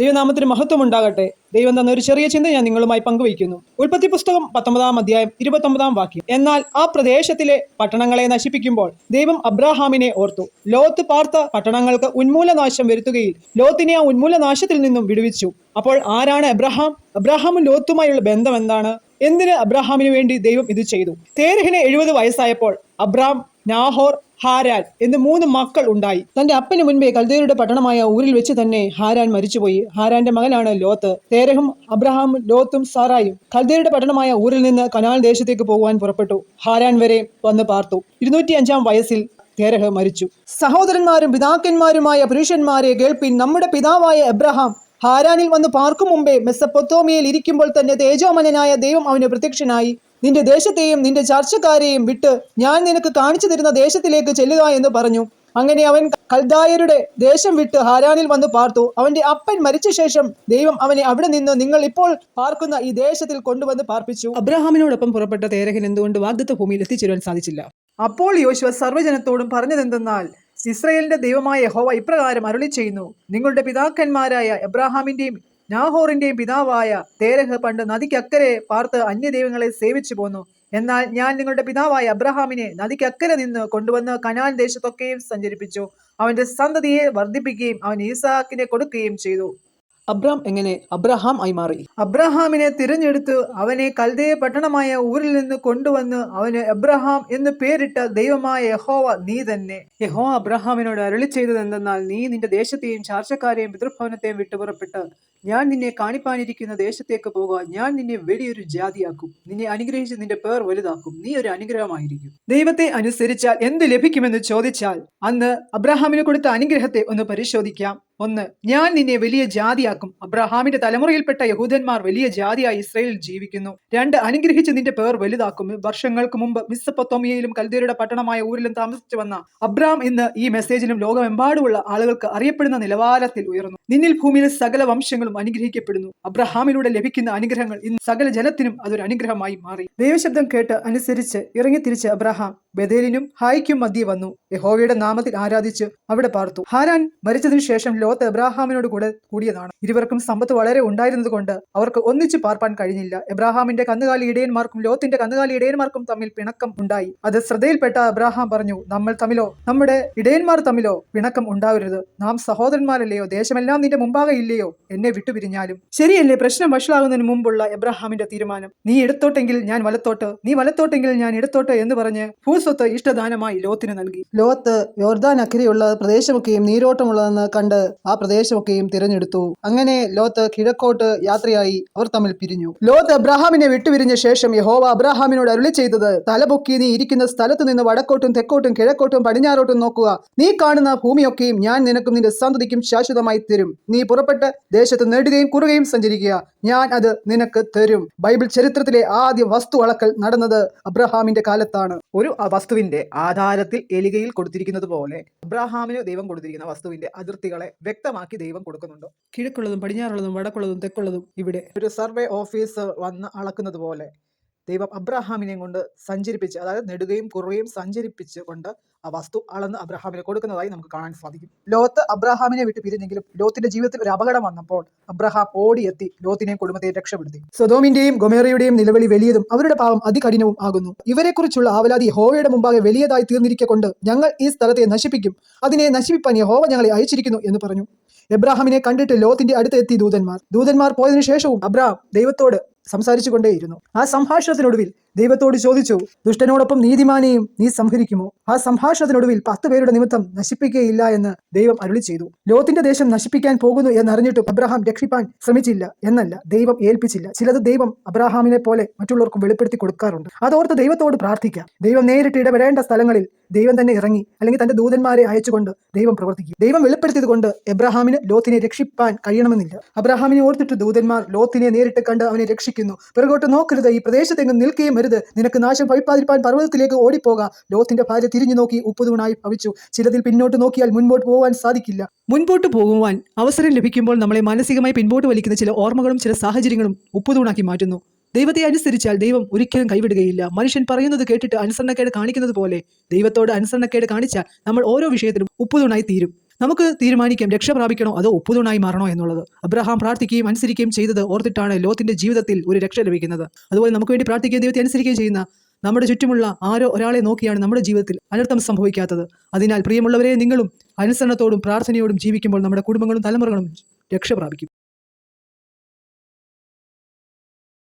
ദൈവനാമത്തിന് മഹത്വം ഉണ്ടാകട്ടെ ദൈവം തന്ന ഒരു ചെറിയ ചിന്ത ഞാൻ നിങ്ങളുമായി പങ്കുവയ്ക്കുന്നു. ഉൽപ്പത്തി പുസ്തകം പത്തൊമ്പതാം അധ്യായം ഇരുപത്തൊമ്പതാം വാക്യം. എന്നാൽ ആ പ്രദേശത്തിലെ പട്ടണങ്ങളെ നശിപ്പിക്കുമ്പോൾ ദൈവം അബ്രാഹാമിനെ ഓർത്തു. ലോത്ത് പാർത്ത പട്ടണങ്ങൾക്ക് ഉന്മൂലനാശം വരുത്തുകയിൽ ലോത്തിനെ ആ ഉന്മൂലനാശത്തിൽ നിന്നും വിടുവിച്ചു. അപ്പോൾ ആരാണ് അബ്രഹാം? അബ്രഹാമും ലോത്തുമായുള്ള ബന്ധം എന്താണ്? എന്തിന് അബ്രഹാമിന് വേണ്ടി ദൈവം ഇത് ചെയ്തു? തേരഹിന് എഴുപത് വയസ്സായപ്പോൾ അബ്രാം നാഹോർ ഹാരാൻ എന്ന് മൂന്ന് മക്കൾ ഉണ്ടായി. തന്റെ അപ്പന് മുൻപേ കൽദേരുടെ പട്ടണമായ ഊരിൽ വെച്ച് തന്നെ ഹാരാൻ മരിച്ചുപോയി. ഹാരാന്റെ മകനാണ് ലോത്ത്. തേരഹും അബ്രഹാം ലോത്തും സാറായും കൽദേരുടെ പട്ടണമായ ഊരിൽ നിന്ന് കനാൽ ദേശത്തേക്ക് പോകുവാൻ പുറപ്പെട്ടു. ഹാരാൻ വരെ വന്ന് പാർത്തു. ഇരുന്നൂറ്റി അഞ്ചാം വയസ്സിൽ തേരഹ് മരിച്ചു. സഹോദരന്മാരും പിതാക്കന്മാരുമായ പുരുഷന്മാരെ കേൾപ്പിൻ നമ്മുടെ പിതാവായ എബ്രഹാം ഹാരാനിൽ വന്ന് പാർക്കും മുമ്പേ മെസ്സപ്പൊത്തോമിയയിൽ ഇരിക്കുമ്പോൾ തന്നെ തേജോമനനായ ദൈവം അവന് പ്രത്യക്ഷനായി. നിന്റെ ദേശത്തെയും നിന്റെ ചർച്ചക്കാരെയും വിട്ട് ഞാൻ നിനക്ക് കാണിച്ചു തരുന്ന ദേശത്തിലേക്ക് ചെല്ലുക എന്ന് പറഞ്ഞു. അങ്ങനെ അവൻ കൽദായരുടെ ദേശം വിട്ട് ഹാരാനിൽ വന്ന് പാർത്തു. അവന്റെ അപ്പൻ മരിച്ച ശേഷം ദൈവം അവനെ അവിടെ നിന്ന് നിങ്ങൾ ഇപ്പോൾ പാർക്കുന്ന ഈ ദേശത്തിൽ കൊണ്ടുവന്ന് പാർപ്പിച്ചു. അബ്രഹാമിനോടൊപ്പം പുറപ്പെട്ട തേരഹൻ എന്തുകൊണ്ട് വാഗ്ദത്ത ഭൂമിയിൽ എത്തിച്ചേരുവാൻ സാധിച്ചില്ല? അപ്പോൾ യോശുവ സർവജനത്തോടും പറഞ്ഞതെന്തെന്നാൽ ഇസ്രയേലിന്റെ ദൈവമായ ഹോവ ഇപ്രകാരം അരുളി ചെയ്യുന്നു നിങ്ങളുടെ പിതാക്കന്മാരായ എബ്രാഹാമിന്റെയും നാഹോറിന്റെയും പിതാവായ തേരഹ് പണ്ട് നദിക്കക്കരെ പാർത്ത് അന്യദൈവങ്ങളെ സേവിച്ചു പോന്നു. എന്നാൽ ഞാൻ നിങ്ങളുടെ പിതാവായ അബ്രഹാമിനെ നദിക്കക്കരെ നിന്ന് കൊണ്ടുവന്ന് കനാൻ ദേശത്തൊക്കെയും സഞ്ചരിപ്പിച്ചു. അവന്റെ സന്തതിയെ വർദ്ധിപ്പിക്കുകയും അവൻ ഈസാക്കിനെ കൊടുക്കുകയും ചെയ്തു. അബ്രാം എങ്ങനെ അബ്രഹാം ആയി മാറി? അബ്രഹാമിനെ തിരഞ്ഞെടുത്ത് അവനെ കൽദയ പട്ടണമായ ഊരിൽ നിന്ന് കൊണ്ടുവന്ന് അവന് അബ്രഹാം എന്ന് പേരിട്ട ദൈവമായ യഹോവ നീ തന്നെ. യഹോ അബ്രഹാമിനോട് അരളി ചെയ്തത് എന്തെന്നാൽ നീ നിന്റെ ദേശത്തെയും ചാർച്ചക്കാരെയും പിതൃഭവനത്തെയും വിട്ടു പുറപ്പെട്ട് ഞാൻ നിന്നെ കാണിപ്പാനിരിക്കുന്ന ദേശത്തേക്ക് പോകുക ഞാൻ നിന്നെ വലിയൊരു ജാതിയാക്കും. നിന്നെ അനുഗ്രഹിച്ച് നിന്റെ പേർ വലുതാക്കും. നീ ഒരു അനുഗ്രഹമായിരിക്കും. ദൈവത്തെ അനുസരിച്ചാൽ എന്ത് ലഭിക്കുമെന്ന് ചോദിച്ചാൽ അന്ന് അബ്രഹാമിന് കൊടുത്ത അനുഗ്രഹത്തെ ഒന്ന് പരിശോധിക്കാം. ഒന്ന് ഞാൻ നിന്നെ വലിയ ജാതിയാക്കും. അബ്രഹാമിന്റെ തലമുറയിൽപ്പെട്ട യഹൂദന്മാർ വലിയ ജാതിയായി ഇസ്രയേലിൽ ജീവിക്കുന്നു. രണ്ട് അനുഗ്രഹിച്ച് നിന്റെ പേർ വലുതാക്കും. വർഷങ്ങൾക്ക് മുമ്പ് മിസ്സപ്പൊത്തോമിയയിലും കൽദേരുടെ പട്ടണമായ ഊരിലും താമസിച്ചു വന്ന അബ്രാം ഇന്ന് ഈ മെസ്സേജിലും ലോകമെമ്പാടുമുള്ള ആളുകൾക്ക് അറിയപ്പെടുന്ന നിലവാരത്തിൽ ഉയർന്നു. നിന്നിൽ ഭൂമിയിലെ സകല വംശങ്ങളും അനുഗ്രഹിക്കപ്പെടുന്നു. അബ്രഹാമിലൂടെ ലഭിക്കുന്ന അനുഗ്രഹങ്ങൾ ഇന്ന് സകല ജനത്തിനും അതൊരു അനുഗ്രഹമായി മാറി. ദൈവശബ്ദം കേട്ട് അനുസരിച്ച് ഇറങ്ങി തിരിച്ച് അബ്രഹാം ബദേലിനും ഹായ്ക്കും മധ്യേ വന്നു. യഹോവയുടെ നാമത്തിൽ ആരാധിച്ച് അവിടെ പാർത്തു. ഹാരാൻ മരിച്ചതിനു ശേഷം ലോത്ത് എബ്രാഹാമിനോട് കൂടെ കൂടിയതാണ്. ഇരുവർക്കും സമ്പത്ത് വളരെ ഉണ്ടായിരുന്നത് കൊണ്ട് അവർക്ക് ഒന്നിച്ചു പാർപ്പാൻ കഴിഞ്ഞില്ല. എബ്രാഹാമിന്റെ കന്നുകാലി ഇടയന്മാർക്കും ലോത്തിന്റെ കന്നുകാലി ഇടയന്മാർക്കും തമ്മിൽ പിണക്കം ഉണ്ടായി. അത് ശ്രദ്ധയിൽപ്പെട്ട എബ്രാഹാം പറഞ്ഞു നമ്മൾ തമ്മിലോ? നമ്മുടെ ഇടയന്മാർ തമ്മിലോ പിണക്കം ഉണ്ടാവരുത്. നാം സഹോദരന്മാരല്ലയോ? ദേശമെല്ലാം നിന്റെ മുമ്പാകെ ഇല്ലയോ? എന്നെ വിട്ടുപിരിഞ്ഞാലും. ശരിയല്ലേ പ്രശ്നം വഷളാകുന്നതിന് മുമ്പുള്ള എബ്രാഹാമിന്റെ തീരുമാനം. നീ ഇടത്തോട്ടെങ്കിൽ ഞാൻ വലത്തോട്ട്. നീ വലത്തോട്ടെങ്കിൽ ഞാൻ ഇടത്തോട്ട് എന്ന് പറഞ്ഞ് ഭൂസ്വത്ത് ഇഷ്ടദാനമായി ലോത്തിന് നൽകി. ലോത്ത് യോർദാൻ അക്കരെയുള്ള പ്രദേശമൊക്കെയും നീരോട്ടമുള്ളതെന്ന് കണ്ട് ആ പ്രദേശമൊക്കെയും തിരഞ്ഞെടുത്തു. അങ്ങനെ ലോത്ത് കിഴക്കോട്ട് യാത്രയായി അവർ തമ്മിൽ പിരിഞ്ഞു. ലോത്ത് അബ്രഹാമിനെ വിട്ടുപിരിഞ്ഞ ശേഷം യഹോവ അബ്രഹാമിനോട് അരുളി ചെയ്തത് തലപൊക്കി നീ ഇരിക്കുന്ന സ്ഥലത്ത് നിന്ന് വടക്കോട്ടും തെക്കോട്ടും കിഴക്കോട്ടും പടിഞ്ഞാറോട്ടും നോക്കുക. നീ കാണുന്ന ഭൂമിയൊക്കെയും ഞാൻ നിനക്കും നിന്റെ സന്തതിക്കും ശാശ്വതമായി തരും. നീ പുറപ്പെട്ട് ദേശത്ത് നേടുകയും കുറുകയും സഞ്ചരിക്കുക. ഞാൻ അത് നിനക്ക് തരും. ബൈബിൾ ചരിത്രത്തിലെ ആദ്യ വസ്തു അളക്കൽ നടന്നത് അബ്രഹാമിന്റെ കാലത്താണ്. ഒരു വസ്തുവിന്റെ ആധാരത്തിൽ എലികയിൽ കൊടുത്തിരിക്കുന്നത് പോലെ അബ്രഹാമിന് ദൈവം കൊടുത്തിരിക്കുന്ന വസ്തുവിന്റെ അതിർത്തികളെ വ്യക്തമാക്കി ദൈവം കൊടുക്കുന്നുണ്ട്? കിഴക്കുള്ളതും പടിഞ്ഞാറുള്ളതും വടക്കുള്ളതും തെക്കുള്ളതും ഇവിടെ ഒരു സർവേ ഓഫീസർ വന്ന് അളക്കുന്നത് പോലെ ദൈവം അബ്രഹാമിനെയും കൊണ്ട് സഞ്ചരിപ്പിച്ച് അതായത് നെടുകയും കുറുകയും സഞ്ചരിപ്പിച്ച് കൊണ്ട് ആ വസ്തു അളന്ന് അബ്രഹാമിനെ കൊടുക്കുന്നതായി നമുക്ക് കാണാൻ സാധിക്കും. ലോത്ത് അബ്രഹാമിനെ വിട്ട് പിരിഞ്ഞെങ്കിലും ലോത്തിന്റെ ജീവിതത്തിൽ ഒരു അപകടം വന്നപ്പോൾ അബ്രഹാം ഓടിയെത്തി ലോത്തിനെയും കുടുംബത്തെയും രക്ഷപ്പെടുത്തി. സ്വതോമിന്റെയും ഗൊമേറയുടെയും നിലവിളി വലിയതും അവരുടെ പാവം അതികഠിനവും ആകുന്നു. ഇവരെക്കുറിച്ചുള്ള ആവലാതി ഹോവയുടെ മുമ്പാകെ വലിയതായി തീർന്നിരിക്കെ കൊണ്ട് ഞങ്ങൾ ഈ സ്ഥലത്തെ നശിപ്പിക്കും. അതിനെ നശിപ്പിപ്പാൻ ഹോവ ഞങ്ങളെ അയച്ചിരിക്കുന്നു എന്ന് പറഞ്ഞു. എബ്രാഹാമിനെ കണ്ടിട്ട് ലോത്തിന്റെ അടുത്ത് എത്തി ദൂതന്മാർ. ദൂതന്മാർ പോയതിനു ശേഷവും അബ്രഹാം ദൈവത്തോട് സംസാരിച്ചു കൊണ്ടേയിരുന്നു ആ സംഭാഷണത്തിനൊടുവിൽ ദൈവത്തോട് ചോദിച്ചു ദുഷ്ടനോടൊപ്പം നീതിമാനെയും നീ സംഹരിക്കുമോ? ആ സംഭാഷണത്തിനൊടുവിൽ പത്ത് പേരുടെ നിമിത്തം നശിപ്പിക്കുകയില്ല എന്ന് ദൈവം അരുളി ചെയ്തു. ലോത്തിന്റെ ദേശം നശിപ്പിക്കാൻ പോകുന്നു എന്നറിഞ്ഞിട്ടും അബ്രഹാം രക്ഷിപ്പാൻ ശ്രമിച്ചില്ല എന്നല്ല ദൈവം ഏൽപ്പിച്ചില്ല. ചിലത് ദൈവം അബ്രഹാമിനെ പോലെ മറ്റുള്ളവർക്കും വെളിപ്പെടുത്തി കൊടുക്കാറുണ്ട്. അതോർത്ത് ദൈവത്തോട് പ്രാർത്ഥിക്കാം. ദൈവം നേരിട്ട് ഇടപെടേണ്ട സ്ഥലങ്ങളിൽ ദൈവം തന്നെ ഇറങ്ങി അല്ലെങ്കിൽ തന്റെ ദൂതന്മാരെ അയച്ചുകൊണ്ട് ദൈവം പ്രവർത്തിക്കും. ദൈവം വെളിപ്പെടുത്തിയത് കൊണ്ട് എബ്രഹാമിന് ലോത്തിനെ രക്ഷിപ്പാൻ കഴിയണമെന്നില്ല. അബ്രഹാമിനെ ഓർത്തിട്ട് ദൂതന്മാർ ലോത്തിനെ നേരിട്ട് കണ്ട് അവനെ രക്ഷിക്കുന്നു. പിറകോട്ട് നോക്കരുത്. ഈ പ്രദേശത്തെങ്ങും നിൽക്കുകയും വരുത് നിനക്ക് നാശം ഭവിപ്പാതിരിപ്പാൻ പർവതത്തിലേക്ക് ഓടിപ്പോക. ലോത്തിന്റെ ഭാര്യ തിരിഞ്ഞു നോക്കി ഉപ്പുതൂണായി ഭവിച്ചു. ചിലതിൽ പിന്നോട്ട് നോക്കിയാൽ മുൻപോട്ട് പോകാൻ സാധിക്കില്ല. മുൻപോട്ട് പോകുവാൻ അവസരം ലഭിക്കുമ്പോൾ നമ്മളെ മാനസികമായി പിൻപോട്ട് വലിക്കുന്ന ചില ഓർമ്മകളും ചില സാഹചര്യങ്ങളും ഉപ്പുതൂണാക്കി മാറ്റുന്നു. ദൈവത്തെ അനുസരിച്ചാൽ ദൈവം ഒരിക്കലും കൈവിടുകയില്ല. മനുഷ്യൻ പറയുന്നത് കേട്ടിട്ട് അനുസരണക്കേട് കാണിക്കുന്നത് പോലെ ദൈവത്തോട് അനുസരണക്കേട് കാണിച്ചാൽ നമ്മൾ ഓരോ വിഷയത്തിലും ഉപ്പുതൂണായി തീരും. നമുക്ക് തീരുമാനിക്കാം രക്ഷ പ്രാപിക്കണോ അതോ ഒപ്പുതൂണായി മാറണോ എന്നുള്ളത്. അബ്രഹാം പ്രാർത്ഥിക്കുകയും അനുസരിക്കുകയും ചെയ്തത് ഓർത്തിട്ടാണ് ലോത്തിന്റെ ജീവിതത്തിൽ ഒരു രക്ഷ ലഭിക്കുന്നത്. അതുപോലെ നമുക്ക് വേണ്ടി പ്രാർത്ഥിക്കുകയും ദൈവത്തെ അനുസരിക്കുകയും ചെയ്യുന്ന നമ്മുടെ ചുറ്റുമുള്ള ആരോ ഒരാളെ നോക്കിയാണ് നമ്മുടെ ജീവിതത്തിൽ അനർത്ഥം സംഭവിക്കാത്തത്. അതിനാൽ പ്രിയമുള്ളവരെ നിങ്ങളും അനുസരണത്തോടും പ്രാർത്ഥനയോടും ജീവിക്കുമ്പോൾ നമ്മുടെ കുടുംബങ്ങളും തലമുറകളും രക്ഷ പ്രാപിക്കും.